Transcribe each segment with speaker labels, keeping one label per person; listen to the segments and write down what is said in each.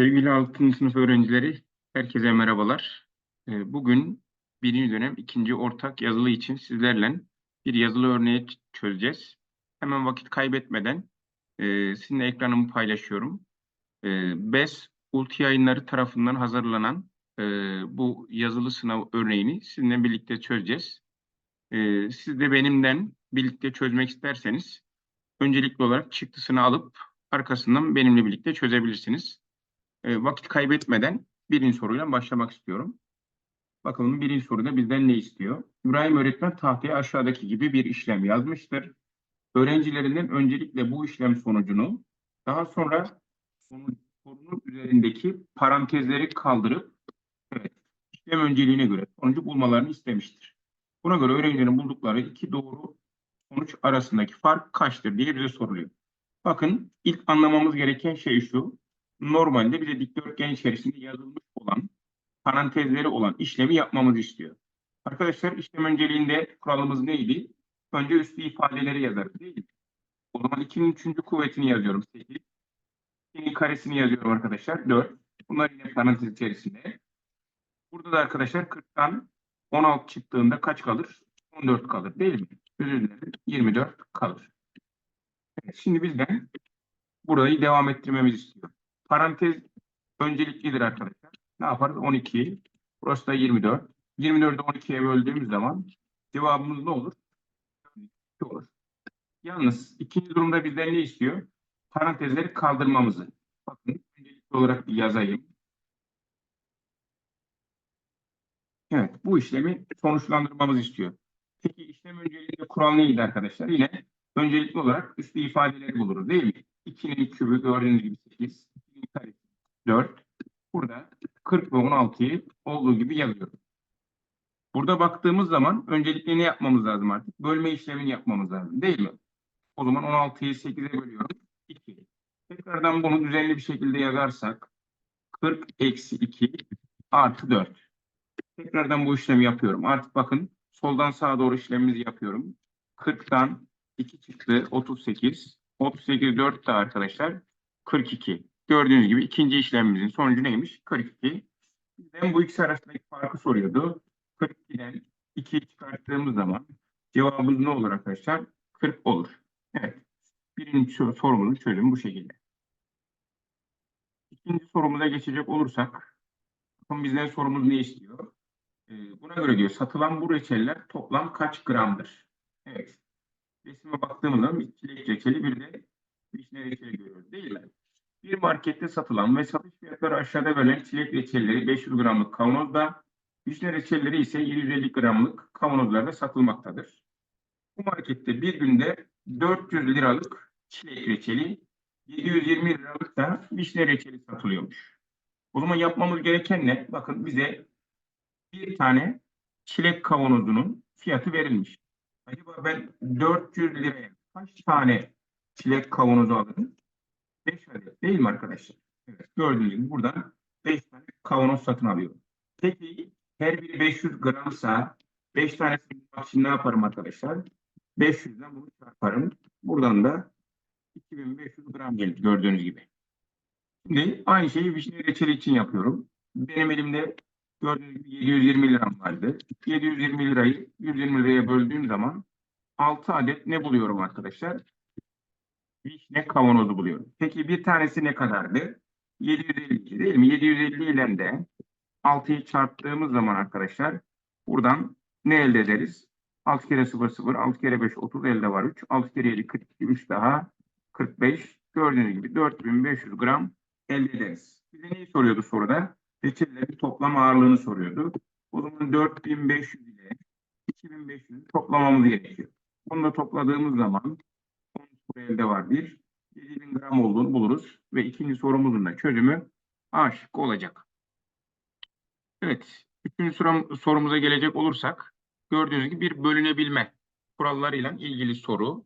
Speaker 1: Sevgili 6. sınıf öğrencileri, herkese merhabalar. Ee, Bugün birinci dönem ikinci ortak yazılı için sizlerle bir yazılı örneği çözeceğiz. Hemen vakit kaybetmeden e, sizinle ekranımı paylaşıyorum. E, BES Ulti Yayınları tarafından hazırlanan e, bu yazılı sınav örneğini sizinle birlikte çözeceğiz. Siz de benimden birlikte çözmek isterseniz öncelikli olarak çıktısını alıp arkasından benimle birlikte çözebilirsiniz. E, vakit kaybetmeden birinci soruyla başlamak istiyorum. Bakalım birinci soruda bizden ne istiyor? İbrahim öğretmen tahtaya aşağıdaki gibi bir işlem yazmıştır. Öğrencilerinden öncelikle bu işlem sonucunu, daha sonra sorunun üzerindeki parantezleri kaldırıp, evet, işlem önceliğine göre sonucu bulmalarını istemiştir. Buna göre öğrencilerin buldukları iki doğru sonuç arasındaki fark kaçtır diye bize soruluyor. Bakın ilk anlamamız gereken şey şu. Normalde bize dikdörtgen içerisinde yazılmış olan parantezleri olan işlemi yapmamızı istiyor. Arkadaşlar işlem önceliğinde kuralımız neydi? Önce üslü ifadeleri yazarız değil mi? O zaman 2'nin 3. kuvvetini yazıyorum 8. 2'nin karesini yazıyorum arkadaşlar 4. Bunlar yine parantez içerisinde. Burada da arkadaşlar 40'tan 16 çıktığında kaç kalır? 14 kalır değil mi? Özür dilerim 24 kalır. Evet, şimdi bizden burayı devam ettirmemizi istiyor. Parantez önceliklidir arkadaşlar. Ne yaparız? 12. Burası da 24. 24'ü 12'ye böldüğümüz zaman cevabımız ne olur? 2 olur. Yalnız ikinci durumda bizden ne istiyor? Parantezleri kaldırmamızı. Bakın öncelikli olarak bir yazayım. Evet, bu işlemi sonuçlandırmamızı istiyor. Peki işlem önceliğinde kural neydi arkadaşlar? Yine öncelikli olarak üslü ifadeleri buluruz değil mi? 2'nin kübü gördüğünüz gibi 8, 2'nin karesi 4. Burada 40 ve 16'yı olduğu gibi yazıyorum. Burada baktığımız zaman öncelikle ne yapmamız lazım artık? Bölme işlemini yapmamız lazım değil mi? O zaman 16'yı 8'e bölüyorum. 2. Tekrardan bunu düzenli bir şekilde yazarsak 40 eksi 2 artı 4. Tekrardan bu işlemi yapıyorum. Artık bakın soldan sağa doğru işlemimizi yapıyorum. 40'tan 2 çıktı 38. 38 4 de arkadaşlar 42. Gördüğünüz gibi ikinci işlemimizin sonucu neymiş? 42. Bizden bu ikisi arasındaki farkı soruyordu. 42'den 2'yi çıkarttığımız zaman cevabımız ne olur arkadaşlar? 40 olur. Evet. Birinci sor- sorumuzun çözümü bu şekilde. İkinci sorumuza geçecek olursak bizden sorumuz ne istiyor? Ee, buna göre diyor satılan bu reçeller toplam kaç gramdır? Evet. Resime baktığımız zaman bir çilek reçeli bir de vişne reçeli görüyoruz değil mi? Bir markette satılan ve satış fiyatları aşağıda verilen çilek reçelleri 500 gramlık kavanozda, vişne reçelleri ise 750 gramlık kavanozlarda satılmaktadır. Bu markette bir günde 400 liralık çilek reçeli, 720 liralık da vişne reçeli satılıyormuş. O zaman yapmamız gereken ne? Bakın bize bir tane çilek kavanozunun fiyatı verilmiş. Acaba ben 400 liraya kaç tane çilek kavanozu alırım? 5 adet değil mi arkadaşlar? Evet, gördüğünüz gibi buradan 5 tane kavanoz satın alıyorum. Peki her biri 500 gramsa 5 tanesini bulmak için ne yaparım arkadaşlar? 500'den bunu çarparım. Buradan da 2500 gram gelir gördüğünüz gibi. Şimdi aynı şeyi vişne reçeli için yapıyorum. Benim elimde gördüğünüz gibi 720 liram vardı. 720 lirayı 120 liraya böldüğüm zaman 6 adet ne buluyorum arkadaşlar? Vişne kavanozu buluyorum. Peki bir tanesi ne kadardı? 752 değil mi? 750 ile de 6'yı çarptığımız zaman arkadaşlar buradan ne elde ederiz? 6 kere 0 0, 6 kere 5 30 elde var 3. 6 kere 7 42, 3 daha 45. Gördüğünüz gibi 4500 gram elde ederiz. Bize neyi soruyordu soruda? Reçellerin toplam ağırlığını soruyordu. O zaman 4500 ile 2500 toplamamız gerekiyor. Bunu da topladığımız zaman 10 sıfır elde var 1. 7000 gram olduğunu buluruz. Ve ikinci sorumuzun da çözümü A şıkkı olacak. Evet. Üçüncü sorum, sorumuza gelecek olursak gördüğünüz gibi bir bölünebilme kurallarıyla ilgili soru.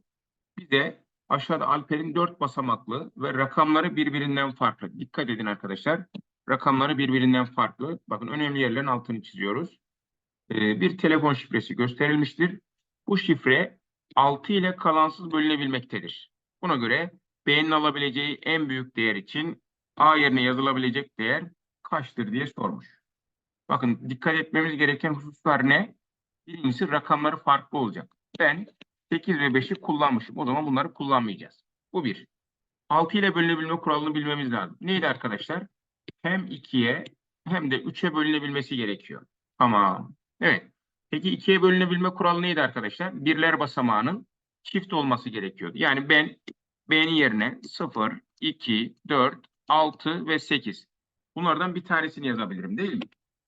Speaker 1: Bize aşağıda Alper'in dört basamaklı ve rakamları birbirinden farklı. Dikkat edin arkadaşlar. Rakamları birbirinden farklı. Bakın önemli yerlerin altını çiziyoruz. Ee, bir telefon şifresi gösterilmiştir. Bu şifre 6 ile kalansız bölünebilmektedir. Buna göre B'nin alabileceği en büyük değer için A yerine yazılabilecek değer kaçtır diye sormuş. Bakın dikkat etmemiz gereken hususlar ne? Birincisi rakamları farklı olacak. Ben 8 ve 5'i kullanmışım. O zaman bunları kullanmayacağız. Bu bir. 6 ile bölünebilme kuralını bilmemiz lazım. Neydi arkadaşlar? Hem 2'ye hem de 3'e bölünebilmesi gerekiyor. Tamam. Evet. Peki 2'ye bölünebilme kuralı neydi arkadaşlar? Birler basamağının çift olması gerekiyordu. Yani ben B'nin yerine 0, 2, 4, 6 ve 8. Bunlardan bir tanesini yazabilirim değil mi?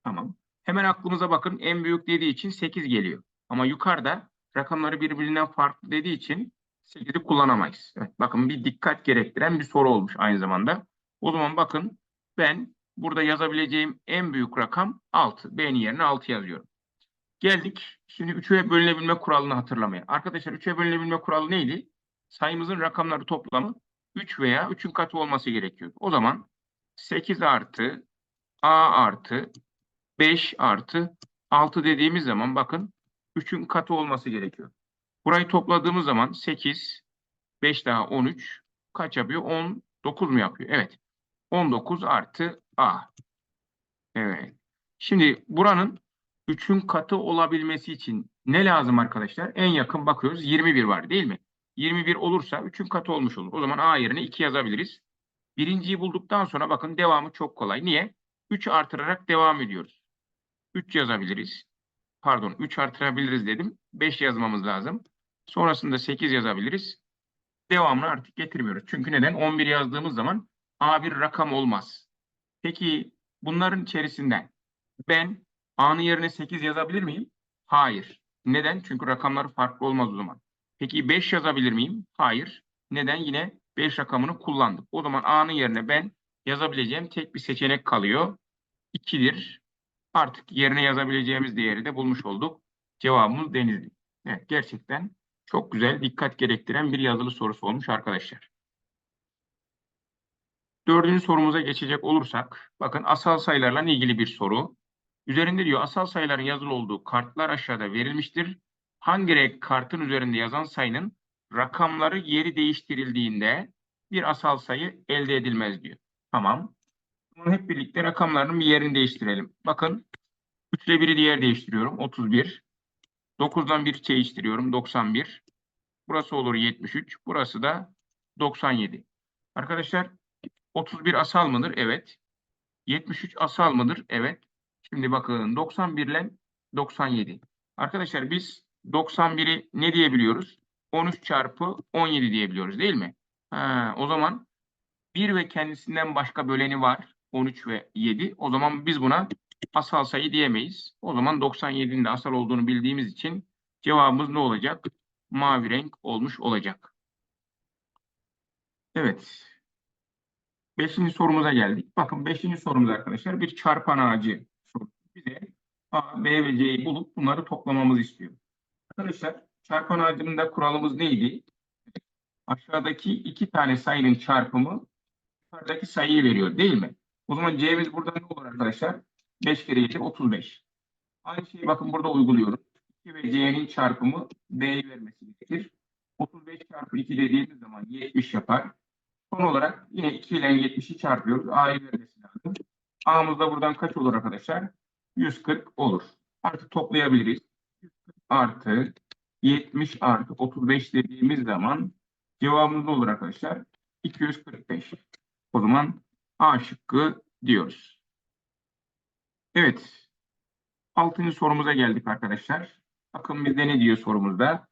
Speaker 1: Tamam. Hemen aklımıza bakın en büyük dediği için 8 geliyor. Ama yukarıda rakamları birbirinden farklı dediği için 8'i kullanamayız. Evet, bakın bir dikkat gerektiren bir soru olmuş aynı zamanda. O zaman bakın ben burada yazabileceğim en büyük rakam 6. B'nin yerine 6 yazıyorum. Geldik şimdi 3'e bölünebilme kuralını hatırlamaya. Arkadaşlar 3'e bölünebilme kuralı neydi? Sayımızın rakamları toplamı 3 veya 3'ün katı olması gerekiyor. O zaman 8 artı A artı 5 artı 6 dediğimiz zaman bakın 3'ün katı olması gerekiyor. Burayı topladığımız zaman 8, 5 daha 13 kaç yapıyor? 19 mu yapıyor? Evet. 19 artı A. Evet. Şimdi buranın 3'ün katı olabilmesi için ne lazım arkadaşlar? En yakın bakıyoruz 21 var değil mi? 21 olursa 3'ün katı olmuş olur. O zaman A yerine 2 yazabiliriz. Birinciyi bulduktan sonra bakın devamı çok kolay. Niye? 3 artırarak devam ediyoruz. 3 yazabiliriz. Pardon 3 artırabiliriz dedim. 5 yazmamız lazım. Sonrasında 8 yazabiliriz. Devamını artık getirmiyoruz. Çünkü neden? 11 yazdığımız zaman A bir rakam olmaz. Peki bunların içerisinden ben A'nın yerine 8 yazabilir miyim? Hayır. Neden? Çünkü rakamları farklı olmaz o zaman. Peki 5 yazabilir miyim? Hayır. Neden? Yine 5 rakamını kullandık. O zaman A'nın yerine ben yazabileceğim tek bir seçenek kalıyor. 2'dir. Artık yerine yazabileceğimiz değeri de bulmuş olduk. Cevabımız Denizli. Evet gerçekten çok güzel, dikkat gerektiren bir yazılı sorusu olmuş arkadaşlar. Dördüncü sorumuza geçecek olursak, bakın asal sayılarla ilgili bir soru. Üzerinde diyor asal sayıların yazılı olduğu kartlar aşağıda verilmiştir. Hangi renk kartın üzerinde yazan sayının rakamları yeri değiştirildiğinde bir asal sayı elde edilmez diyor. Tamam. Bunu hep birlikte rakamların bir yerini değiştirelim. Bakın 3 ile 1'i diğer değiştiriyorum. 31. 9'dan 1 değiştiriyorum. 91. Burası olur 73. Burası da 97. Arkadaşlar 31 asal mıdır? Evet. 73 asal mıdır? Evet. Şimdi bakın 91 ile 97. Arkadaşlar biz 91'i ne diyebiliyoruz? 13 çarpı 17 diyebiliyoruz değil mi? Ha, o zaman 1 ve kendisinden başka böleni var. 13 ve 7. O zaman biz buna asal sayı diyemeyiz. O zaman 97'nin de asal olduğunu bildiğimiz için cevabımız ne olacak? Mavi renk olmuş olacak. Evet. Beşinci sorumuza geldik. Bakın beşinci sorumuz arkadaşlar bir çarpan ağacı. Bize A, B ve C'yi bulup bunları toplamamızı istiyor. Arkadaşlar çarpan ağacının da kuralımız neydi? Aşağıdaki iki tane sayının çarpımı yukarıdaki sayıyı veriyor değil mi? O zaman C'miz burada ne olur arkadaşlar? 5 kere 7 35. Aynı şeyi bakın burada uyguluyoruz. 2 ve C'nin çarpımı B'yi vermesi gerekir. 35 çarpı 2 dediğimiz zaman 70 yapar. Son olarak yine 2 ile 70'i çarpıyoruz. A'yı vermesi lazım. A'mız da buradan kaç olur arkadaşlar? 140 olur. Artık toplayabiliriz. 140 artı 70 artı 35 dediğimiz zaman cevabımız olur arkadaşlar? 245. O zaman A şıkkı diyoruz. Evet. Altıncı sorumuza geldik arkadaşlar. Bakın bizde ne diyor sorumuzda?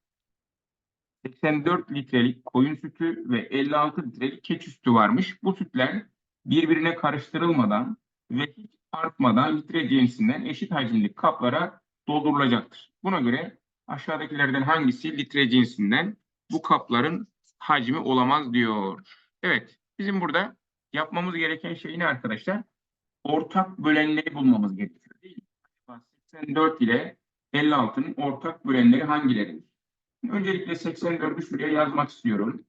Speaker 1: 84 litrelik koyun sütü ve 56 litrelik keçi sütü varmış. Bu sütler birbirine karıştırılmadan ve hiç artmadan litre cinsinden eşit hacimli kaplara doldurulacaktır. Buna göre aşağıdakilerden hangisi litre cinsinden bu kapların hacmi olamaz diyor. Evet, bizim burada yapmamız gereken şey ne arkadaşlar? Ortak bölenleri bulmamız gerekiyor değil mi? 84 ile 56'nın ortak bölenleri hangileridir? Öncelikle 84'ü şuraya yazmak istiyorum.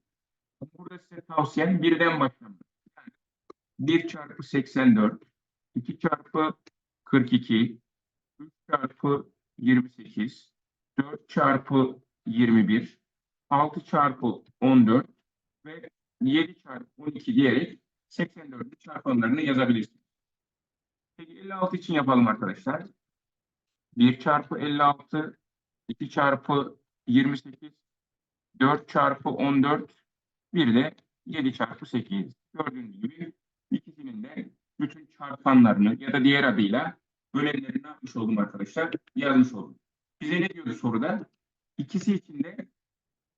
Speaker 1: Burada size tavsiyem birden başlamak. Yani 1 çarpı 84, 2 çarpı 42, 3 çarpı 28, 4 çarpı 21, 6 çarpı 14 ve 7 çarpı 12 diyerek 84'ün çarpanlarını yazabilirsiniz. Peki 56 için yapalım arkadaşlar. 1 çarpı 56, 2 çarpı 28, 4 çarpı 14, bir de 7 çarpı 8. Gördüğünüz gibi ikisinin de bütün çarpanlarını ya da diğer adıyla bölemlerini ne yapmış oldum arkadaşlar? Yazmış oldum. Bize ne diyordu soruda? İkisi için de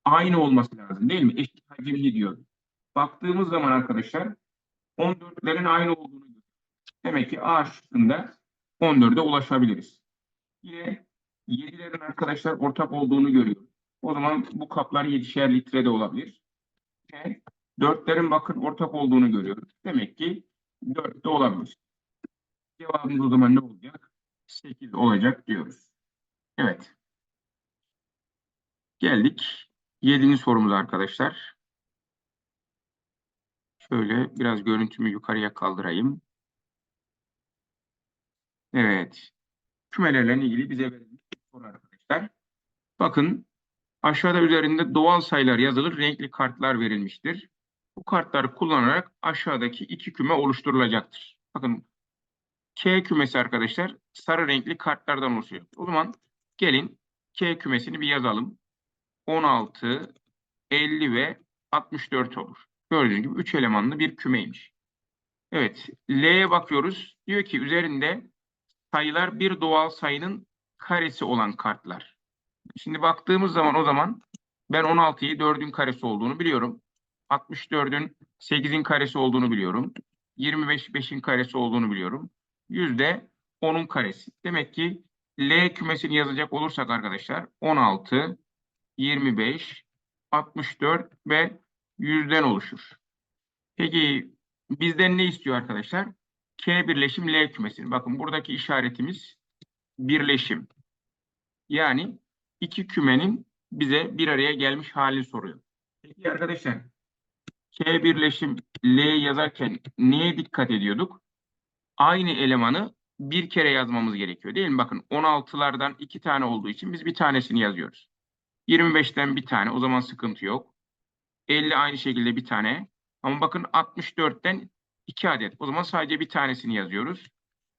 Speaker 1: aynı olması lazım değil mi? Eşit hacimli diyordu. Baktığımız zaman arkadaşlar 14'lerin aynı olduğunu görüyoruz. Demek ki A şıkkında 14'e ulaşabiliriz. Yine 7'lerin arkadaşlar ortak olduğunu görüyoruz. O zaman bu kaplar 7'şer litre de olabilir. Ve 4'lerin bakın ortak olduğunu görüyoruz. Demek ki 4 de olabilir. Cevabımız o zaman ne olacak? 8 olacak diyoruz. Evet. Geldik 7. sorumuza arkadaşlar. Şöyle biraz görüntümü yukarıya kaldırayım. Evet. Kümelerle ilgili bize verilmiş soru arkadaşlar. Bakın aşağıda üzerinde doğal sayılar yazılır renkli kartlar verilmiştir. Bu kartları kullanarak aşağıdaki iki küme oluşturulacaktır. Bakın K kümesi arkadaşlar sarı renkli kartlardan oluşuyor. O zaman gelin K kümesini bir yazalım. 16, 50 ve 64 olur. Gördüğünüz gibi 3 elemanlı bir kümeymiş. Evet, L'ye bakıyoruz. Diyor ki üzerinde sayılar bir doğal sayının karesi olan kartlar. Şimdi baktığımız zaman o zaman ben 16'yı 4'ün karesi olduğunu biliyorum. 64'ün 8'in karesi olduğunu biliyorum. 25 5'in karesi olduğunu biliyorum. Yüzde 10'un karesi. Demek ki L kümesini yazacak olursak arkadaşlar 16, 25, 64 ve 100'den oluşur. Peki bizden ne istiyor arkadaşlar? K birleşim L kümesi. Bakın buradaki işaretimiz birleşim. Yani iki kümenin bize bir araya gelmiş halini soruyor. Peki arkadaşlar K birleşim L yazarken neye dikkat ediyorduk? Aynı elemanı bir kere yazmamız gerekiyor değil mi? Bakın 16'lardan iki tane olduğu için biz bir tanesini yazıyoruz. 25'ten bir tane o zaman sıkıntı yok. 50 aynı şekilde bir tane. Ama bakın 64'ten 2 adet. O zaman sadece bir tanesini yazıyoruz.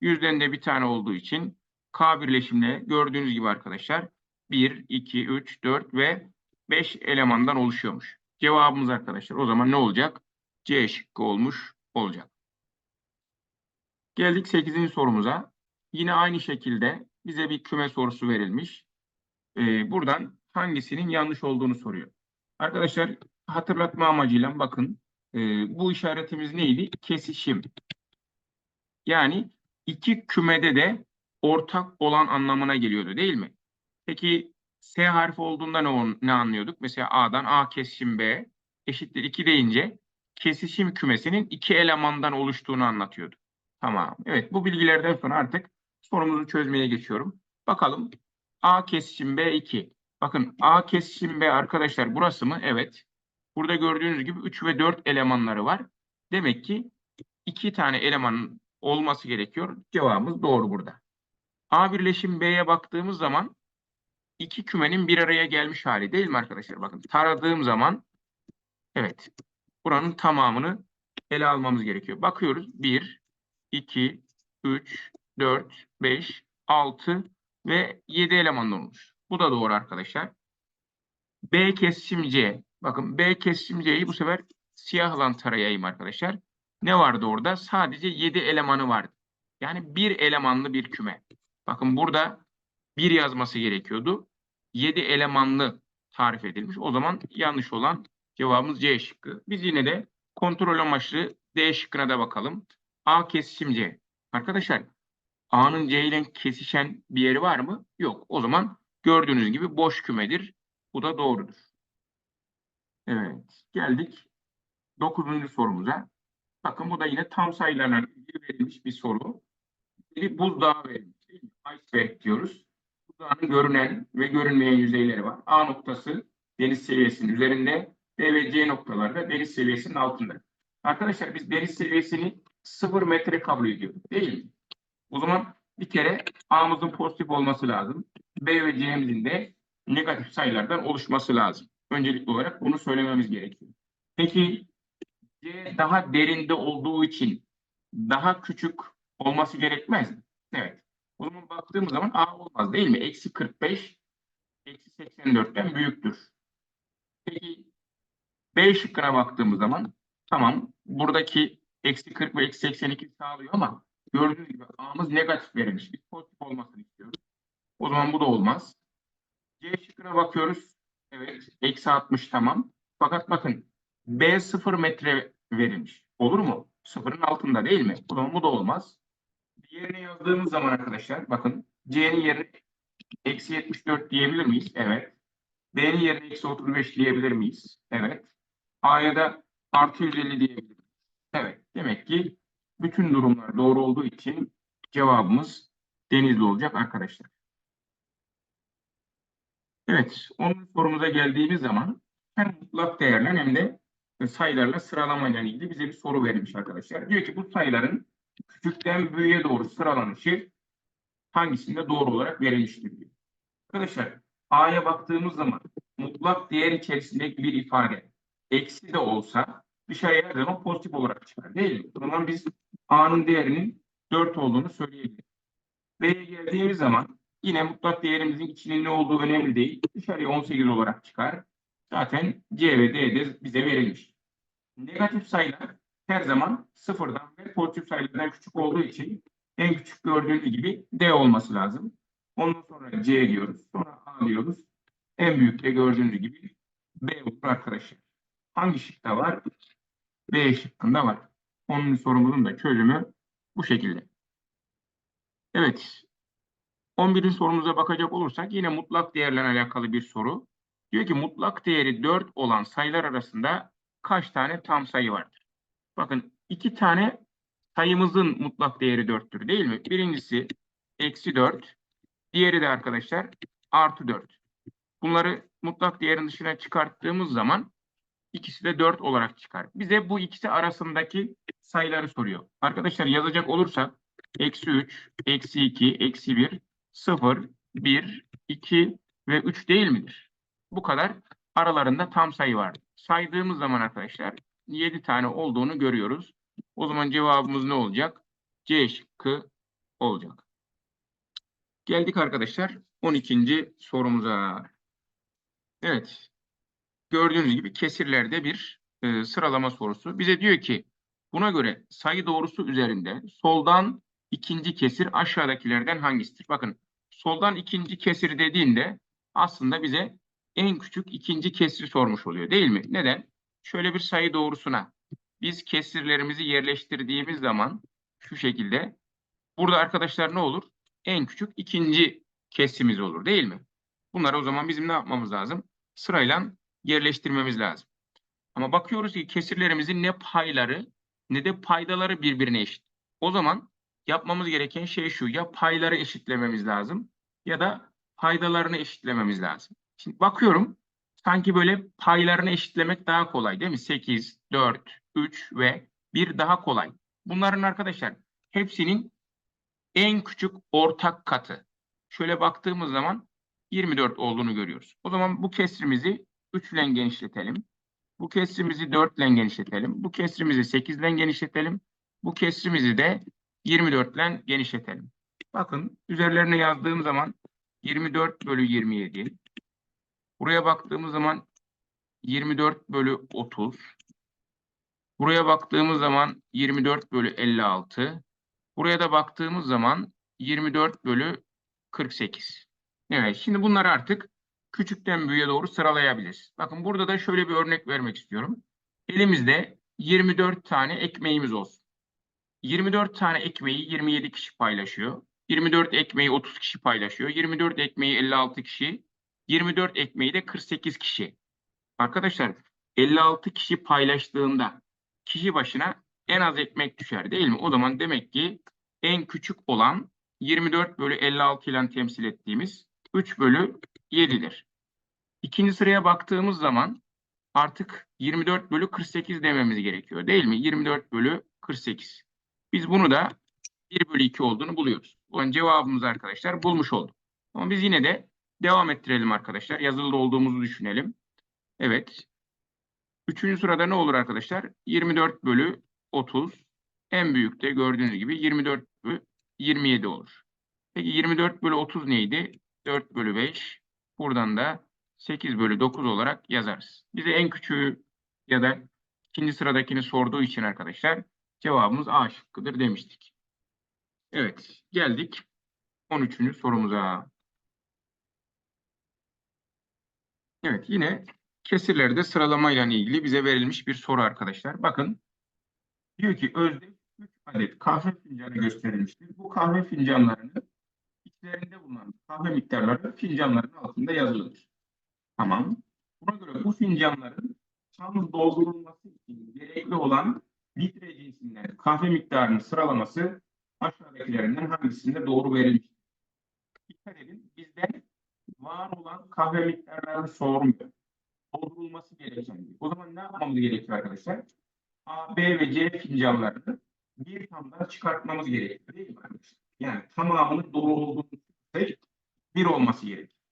Speaker 1: 100'den de bir tane olduğu için K birleşimle gördüğünüz gibi arkadaşlar 1, 2, 3, 4 ve 5 elemandan oluşuyormuş. Cevabımız arkadaşlar o zaman ne olacak? C şıkkı olmuş olacak. Geldik 8. sorumuza. Yine aynı şekilde bize bir küme sorusu verilmiş. Ee, buradan hangisinin yanlış olduğunu soruyor. Arkadaşlar hatırlatma amacıyla bakın e, bu işaretimiz neydi? Kesişim. Yani iki kümede de ortak olan anlamına geliyordu değil mi? Peki S harfi olduğunda ne, ne anlıyorduk? Mesela A'dan A kesişim B eşittir 2 deyince kesişim kümesinin iki elemandan oluştuğunu anlatıyordu. Tamam. Evet bu bilgilerden sonra artık sorumuzu çözmeye geçiyorum. Bakalım A kesişim B2. Bakın A kesişim B arkadaşlar burası mı? Evet. Burada gördüğünüz gibi 3 ve 4 elemanları var. Demek ki 2 tane elemanın olması gerekiyor. Cevabımız doğru burada. A birleşim B'ye baktığımız zaman iki kümenin bir araya gelmiş hali değil mi arkadaşlar? Bakın taradığım zaman evet buranın tamamını ele almamız gerekiyor. Bakıyoruz 1, 2, 3, 4, 5, 6 ve 7 elemandan olmuş. Bu da doğru arkadaşlar. B kesişim C. Bakın B kesişim C'yi bu sefer siyahla tarayayım arkadaşlar. Ne vardı orada? Sadece 7 elemanı vardı. Yani bir elemanlı bir küme. Bakın burada bir yazması gerekiyordu. 7 elemanlı tarif edilmiş. O zaman yanlış olan cevabımız C şıkkı. Biz yine de kontrol amaçlı D şıkkına da bakalım. A kesişim C. Arkadaşlar A'nın C ile kesişen bir yeri var mı? Yok. O zaman gördüğünüz gibi boş kümedir. Bu da doğrudur. Evet. Geldik 9. sorumuza. Bakın bu da yine tam sayılarla ilgili verilmiş bir soru. Bir buzdağı verilmiş. Iceberg diyoruz. Buzdağının görünen ve görünmeyen yüzeyleri var. A noktası deniz seviyesinin üzerinde. B ve C noktaları da deniz seviyesinin altında. Arkadaşlar biz deniz seviyesini 0 metre kabul ediyoruz. Değil mi? O zaman bir kere A'mızın pozitif olması lazım. B ve C'mizin de negatif sayılardan oluşması lazım. Öncelikli olarak bunu söylememiz gerekiyor. Peki C daha derinde olduğu için daha küçük olması gerekmez mi? Evet. O zaman baktığımız zaman A olmaz değil mi? Eksi 45 eksi 84'ten büyüktür. Peki B şıkkına baktığımız zaman tamam buradaki eksi 40 ve eksi 82 sağlıyor ama gördüğünüz gibi A'mız negatif verilmiş. Biz pozitif olmasını istiyoruz. O zaman bu da olmaz. C şıkkına bakıyoruz. Evet. Eksi 60 tamam. Fakat bakın B 0 metre verilmiş. Olur mu? Sıfırın altında değil mi? O zaman bu da olmaz. Diğerine yazdığımız zaman arkadaşlar bakın C'nin yerine eksi 74 diyebilir miyiz? Evet. B'nin yerine eksi 35 diyebilir miyiz? Evet. A'ya da artı 150 diyebilir miyiz? Evet. Demek ki bütün durumlar doğru olduğu için cevabımız Denizli olacak arkadaşlar. Evet. Onun sorumuza geldiğimiz zaman hem mutlak değerler hem de sayılarla sıralamayla ilgili bize bir soru verilmiş arkadaşlar. Diyor ki bu sayıların küçükten büyüğe doğru sıralanışı hangisinde doğru olarak verilmiştir diyor. Arkadaşlar A'ya baktığımız zaman mutlak değer içerisindeki bir ifade eksi de olsa dışarıya her zaman pozitif olarak çıkar değil mi? O zaman biz A'nın değerinin 4 olduğunu söyleyebiliriz. B'ye geldiğimiz zaman yine mutlak değerimizin içinin ne olduğu önemli değil. Dışarıya 18 olarak çıkar. Zaten C ve D de bize verilmiş. Negatif sayılar her zaman sıfırdan ve pozitif sayılardan küçük olduğu için en küçük gördüğünüz gibi D olması lazım. Ondan sonra C diyoruz. Sonra A diyoruz. En büyük de gördüğünüz gibi B olur arkadaşlar. Hangi şıkta var? B şıkkında var. Onun sorumuzun da çözümü bu şekilde. Evet. 11. sorumuza bakacak olursak yine mutlak değerle alakalı bir soru. Diyor ki mutlak değeri 4 olan sayılar arasında kaç tane tam sayı vardır? Bakın iki tane sayımızın mutlak değeri 4'tür değil mi? Birincisi eksi 4. Diğeri de arkadaşlar artı 4. Bunları mutlak değerin dışına çıkarttığımız zaman ikisi de 4 olarak çıkar. Bize bu ikisi arasındaki sayıları soruyor. Arkadaşlar yazacak olursak eksi 3, eksi 2, eksi 1, 0, 1, 2 ve 3 değil midir? Bu kadar aralarında tam sayı var. Saydığımız zaman arkadaşlar 7 tane olduğunu görüyoruz. O zaman cevabımız ne olacak? C şıkkı olacak. Geldik arkadaşlar 12. sorumuza. Evet. Gördüğünüz gibi kesirlerde bir e, sıralama sorusu. Bize diyor ki buna göre sayı doğrusu üzerinde soldan ikinci kesir aşağıdakilerden hangisidir? Bakın soldan ikinci kesir dediğinde aslında bize en küçük ikinci kesri sormuş oluyor değil mi? Neden? Şöyle bir sayı doğrusuna biz kesirlerimizi yerleştirdiğimiz zaman şu şekilde burada arkadaşlar ne olur? En küçük ikinci kesimiz olur değil mi? Bunları o zaman bizim ne yapmamız lazım? Sırayla yerleştirmemiz lazım. Ama bakıyoruz ki kesirlerimizin ne payları ne de paydaları birbirine eşit. O zaman yapmamız gereken şey şu. Ya payları eşitlememiz lazım ya da paydalarını eşitlememiz lazım. Şimdi bakıyorum sanki böyle paylarını eşitlemek daha kolay değil mi? 8, 4, 3 ve 1 daha kolay. Bunların arkadaşlar hepsinin en küçük ortak katı. Şöyle baktığımız zaman 24 olduğunu görüyoruz. O zaman bu kesrimizi 3 ile genişletelim. Bu kesrimizi 4 ile genişletelim. Bu kesrimizi 8 ile genişletelim. Bu kesrimizi de 24 ile genişletelim. Bakın üzerlerine yazdığım zaman 24 bölü 27. Buraya baktığımız zaman 24 bölü 30. Buraya baktığımız zaman 24 bölü 56. Buraya da baktığımız zaman 24 bölü 48. Evet şimdi bunları artık küçükten büyüğe doğru sıralayabiliriz. Bakın burada da şöyle bir örnek vermek istiyorum. Elimizde 24 tane ekmeğimiz olsun. 24 tane ekmeği 27 kişi paylaşıyor. 24 ekmeği 30 kişi paylaşıyor. 24 ekmeği 56 kişi. 24 ekmeği de 48 kişi. Arkadaşlar 56 kişi paylaştığında kişi başına en az ekmek düşer değil mi? O zaman demek ki en küçük olan 24 bölü 56 ile temsil ettiğimiz 3 bölü 7'dir. İkinci sıraya baktığımız zaman artık 24 bölü 48 dememiz gerekiyor değil mi? 24 bölü 48. Biz bunu da 1 bölü 2 olduğunu buluyoruz. Bu cevabımız arkadaşlar bulmuş olduk. Ama biz yine de devam ettirelim arkadaşlar. Yazılı olduğumuzu düşünelim. Evet. Üçüncü sırada ne olur arkadaşlar? 24 bölü 30. En büyük de gördüğünüz gibi 24 bölü 27 olur. Peki 24 bölü 30 neydi? 4 bölü 5. Buradan da 8 bölü 9 olarak yazarız. Bize en küçüğü ya da ikinci sıradakini sorduğu için arkadaşlar cevabımız A şıkkıdır demiştik. Evet geldik 13. sorumuza. Evet yine kesirlerde sıralamayla ilgili bize verilmiş bir soru arkadaşlar. Bakın diyor ki özde 3 adet kahve fincanı gösterilmiştir. Bu kahve fincanlarının içlerinde bulunan kahve miktarları fincanların altında yazılıdır. Tamam. Buna göre bu fincanların tam doldurulması için gerekli olan litre cinsinden kahve miktarının sıralaması aşağıdakilerinden hangisinde doğru verilmiştir? Dikkat edin bizden var olan kahve miktarlarını sormuyor. Doldurulması gereken. O zaman ne yapmamız gerekiyor arkadaşlar? A, B ve C fincanlarını bir tamdan çıkartmamız gerekiyor değil mi arkadaşlar? Yani tamamını dolu olduğunu düşünürsek bir olması gerekiyor.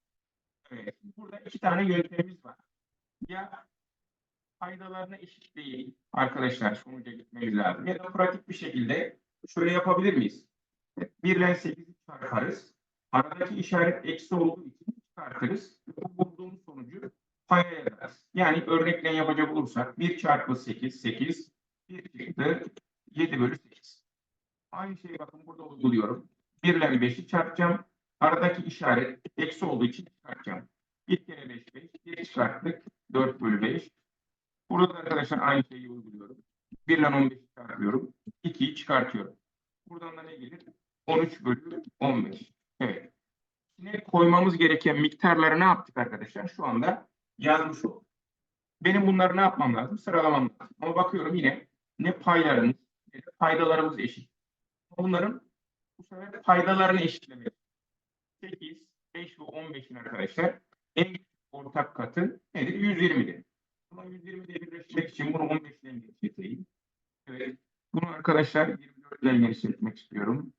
Speaker 1: Evet. Burada iki tane yöntemimiz var. Ya faydalarına eşit değil arkadaşlar sonuca gitmemiz lazım. Ya da pratik bir şekilde şöyle yapabilir miyiz? 1 ile 8'i çarparız. Aradaki işaret eksi olduğu için çıkartırız. Bu bulduğumuz sonucu paya yazarız. Yani örnekle yapacak olursak 1 çarpı 8, 8, 1 çıktı 7 bölü 8. Aynı şeyi bakın burada uyguluyorum. 1 ile 5'i çarpacağım. Aradaki işaret eksi olduğu için çıkartacağım. 1 kere 5, 5. 1 çıkarttık. 4 bölü 5. Burada da arkadaşlar aynı şeyi uyguluyorum. 1 ile 15'i çarpıyorum. 2'yi çıkartıyorum. Buradan da ne gelir? 13 bölü 15. Evet. Yine koymamız gereken miktarları ne yaptık arkadaşlar? Şu anda yazmış olduk. Benim bunları ne yapmam lazım? Sıralamam lazım. Ama bakıyorum yine ne paylarımız ne de faydalarımız eşit. Bunların bu sefer faydalarını eşitlemek. 8, 5 ve 15'in arkadaşlar en ortak katı nedir? 120'dir. Ama 120'de birleştirmek için bunu 15 ile genişleteyim. Evet. Bunu arkadaşlar 24 ile genişletmek istiyorum.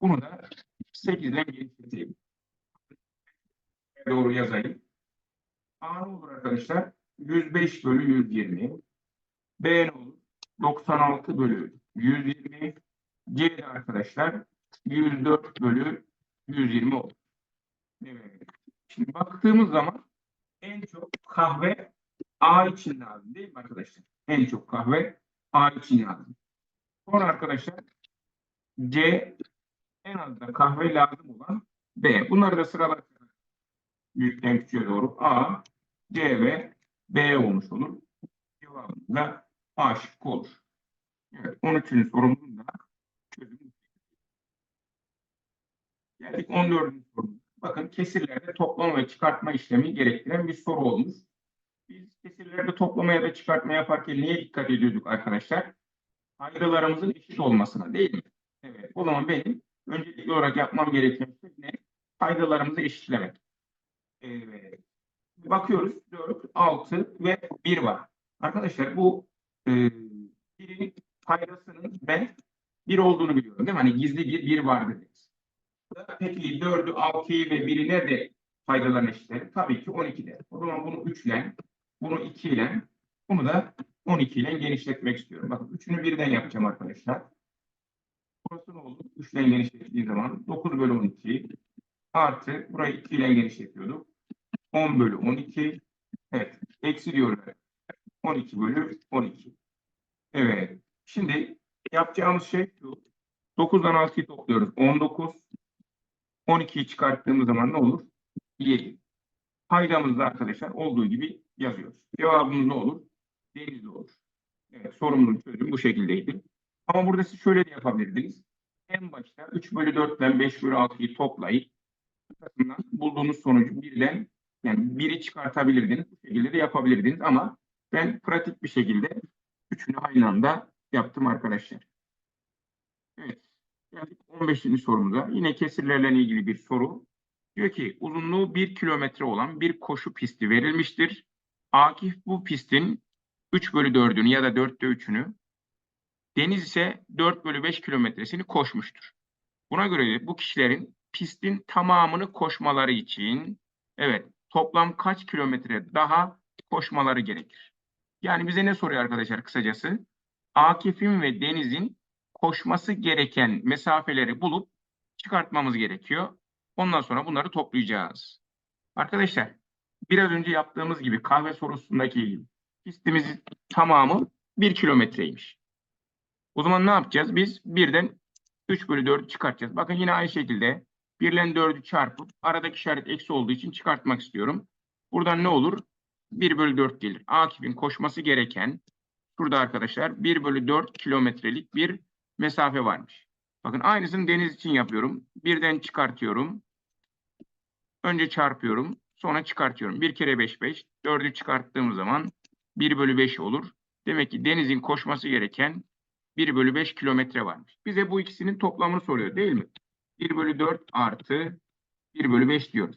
Speaker 1: Bunu da 8 ile genişleteyim. Yazayım. A ne olur arkadaşlar? 105 bölü 120. B ne olur? 96 bölü 120. C de arkadaşlar 104 bölü 120 olur. Evet. Şimdi baktığımız zaman en çok kahve A için lazım değil mi arkadaşlar? En çok kahve A için lazım. Sonra arkadaşlar C en az da kahve lazım olan B. Bunları da sıralarsak büyükten küçüğe doğru A, C ve B olmuş olur. Cevabımız da A şıkkı olur. Evet, 13. sorumuzun da çözümü. Geldik 14. sorumuza. Bakın kesirlerde toplama ve çıkartma işlemi gerektiren bir soru olmuş. Biz kesirlerde toplama ya da çıkartma yaparken niye dikkat ediyorduk arkadaşlar? Faydalarımızın eşit olmasına değil mi? Evet. O zaman benim öncelikli olarak yapmam gereken şey ne? Faydalarımızı eşitlemek. Evet. Bakıyoruz 4, 6 ve 1 var. Arkadaşlar bu e, birin faydasının ben 1 olduğunu biliyorum değil mi? Hani gizli bir 1 vardır. deriz. Peki 4'ü, 6'yı ve 1'i nerede faydalarını eşitler? Tabii ki 12'de. O zaman bunu 3 ile, bunu 2 ile, bunu da 12 ile genişletmek istiyorum. Bakın üçünü birden yapacağım arkadaşlar. Burası ne oldu? 3 ile genişlettiği zaman 9 bölü 12 artı burayı 2 ile genişletiyorduk. 10 bölü 12. Evet. Eksi diyorum. 12 bölü 12. Evet. Şimdi yapacağımız şey şu. 9'dan 6'yı topluyoruz. 19. 12'yi çıkarttığımız zaman ne olur? 7. Paydamızda arkadaşlar olduğu gibi yazıyoruz. Cevabımız ne olur? Denizli olur. Evet, sorumluluğun çözümü bu şekildeydi. Ama burada siz şöyle de yapabilirdiniz. En başta 3 bölü 4'ten 5 bölü 6'yı toplayıp bulduğunuz sonucu birden yani biri çıkartabilirdiniz. Bu şekilde de yapabilirdiniz ama ben pratik bir şekilde üçünü aynı anda yaptım arkadaşlar. Evet. Geldik 15. sorumuza. Yine kesirlerle ilgili bir soru. Diyor ki uzunluğu 1 kilometre olan bir koşu pisti verilmiştir. Akif bu pistin 3 bölü 4'ünü ya da 4'te 3'ünü Deniz ise 4 bölü 5 kilometresini koşmuştur. Buna göre bu kişilerin pistin tamamını koşmaları için evet toplam kaç kilometre daha koşmaları gerekir? Yani bize ne soruyor arkadaşlar kısacası? Akif'in ve Deniz'in koşması gereken mesafeleri bulup çıkartmamız gerekiyor. Ondan sonra bunları toplayacağız. Arkadaşlar biraz önce yaptığımız gibi kahve sorusundaki pistimizin tamamı 1 kilometreymiş. O zaman ne yapacağız? Biz birden 3 bölü 4'ü çıkartacağız. Bakın yine aynı şekilde 1 ile 4'ü çarpıp aradaki işaret eksi olduğu için çıkartmak istiyorum. Buradan ne olur? 1 bölü 4 gelir. Akif'in koşması gereken şurada arkadaşlar 1 bölü 4 kilometrelik bir mesafe varmış. Bakın aynısını deniz için yapıyorum. Birden çıkartıyorum. Önce çarpıyorum. Sonra çıkartıyorum. 1 kere 5 5. 4'ü çıkarttığım zaman 1 bölü 5 olur. Demek ki denizin koşması gereken 1 bölü 5 kilometre varmış. Bize bu ikisinin toplamını soruyor değil mi? 1 bölü 4 artı 1 bölü 5 diyoruz.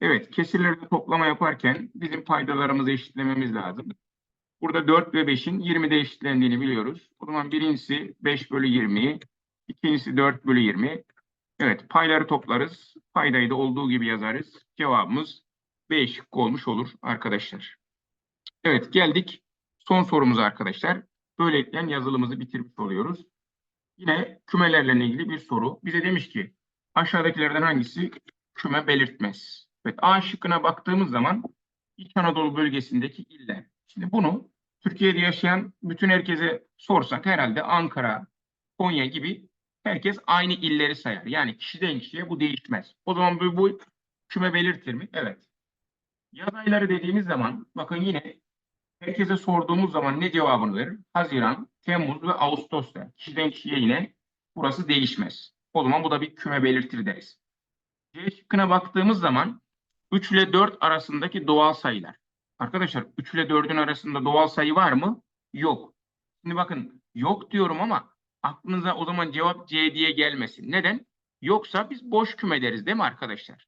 Speaker 1: Evet, kesirlerde toplama yaparken bizim paydalarımızı eşitlememiz lazım. Burada 4 ve 5'in 20'de eşitlendiğini biliyoruz. O zaman birincisi 5 bölü 20, ikincisi 4 bölü 20. Evet, payları toplarız. Paydayı da olduğu gibi yazarız. Cevabımız B şıkkı olmuş olur arkadaşlar. Evet, geldik son sorumuza arkadaşlar. Böylelikle yazılımızı bitirmiş oluyoruz. Yine kümelerle ilgili bir soru. Bize demiş ki aşağıdakilerden hangisi küme belirtmez? Evet A şıkkına baktığımız zaman İç Anadolu bölgesindeki iller. Şimdi bunu Türkiye'de yaşayan bütün herkese sorsak herhalde Ankara, Konya gibi herkes aynı illeri sayar. Yani kişiden kişiye bu değişmez. O zaman bu, bu küme belirtir mi? Evet. Yaz ayları dediğimiz zaman bakın yine herkese sorduğumuz zaman ne cevabını verir? Haziran, Temmuz ve Ağustos der. Kişiden kişiye yine burası değişmez. O zaman bu da bir küme belirtir deriz. C şıkkına baktığımız zaman 3 ile 4 arasındaki doğal sayılar. Arkadaşlar 3 ile 4'ün arasında doğal sayı var mı? Yok. Şimdi bakın yok diyorum ama aklınıza o zaman cevap C diye gelmesin. Neden? Yoksa biz boş küme deriz değil mi arkadaşlar?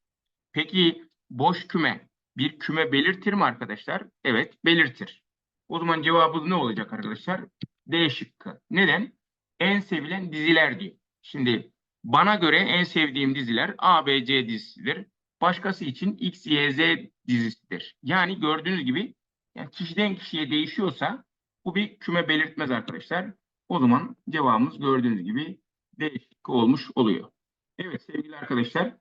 Speaker 1: Peki boş küme bir küme belirtir mi arkadaşlar? Evet belirtir. O zaman cevabımız ne olacak arkadaşlar? D şıkkı. Neden? En sevilen diziler diyor. Şimdi bana göre en sevdiğim diziler A, B, C dizisidir. Başkası için X, Y, Z dizisidir. Yani gördüğünüz gibi yani kişiden kişiye değişiyorsa bu bir küme belirtmez arkadaşlar. O zaman cevabımız gördüğünüz gibi D şıkkı olmuş oluyor. Evet sevgili arkadaşlar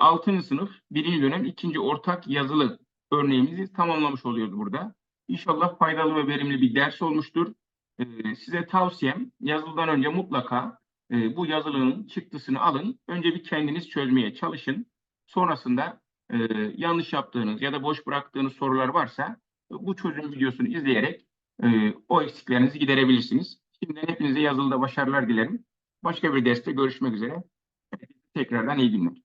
Speaker 1: 6. sınıf 1. dönem 2. ortak yazılı örneğimizi tamamlamış oluyoruz burada. İnşallah faydalı ve verimli bir ders olmuştur. Ee, size tavsiyem yazılıdan önce mutlaka e, bu yazılının çıktısını alın. Önce bir kendiniz çözmeye çalışın. Sonrasında e, yanlış yaptığınız ya da boş bıraktığınız sorular varsa bu çözüm videosunu izleyerek e, o eksiklerinizi giderebilirsiniz. Şimdiden hepinize yazılıda başarılar dilerim. Başka bir derste görüşmek üzere. Tekrardan iyi günler.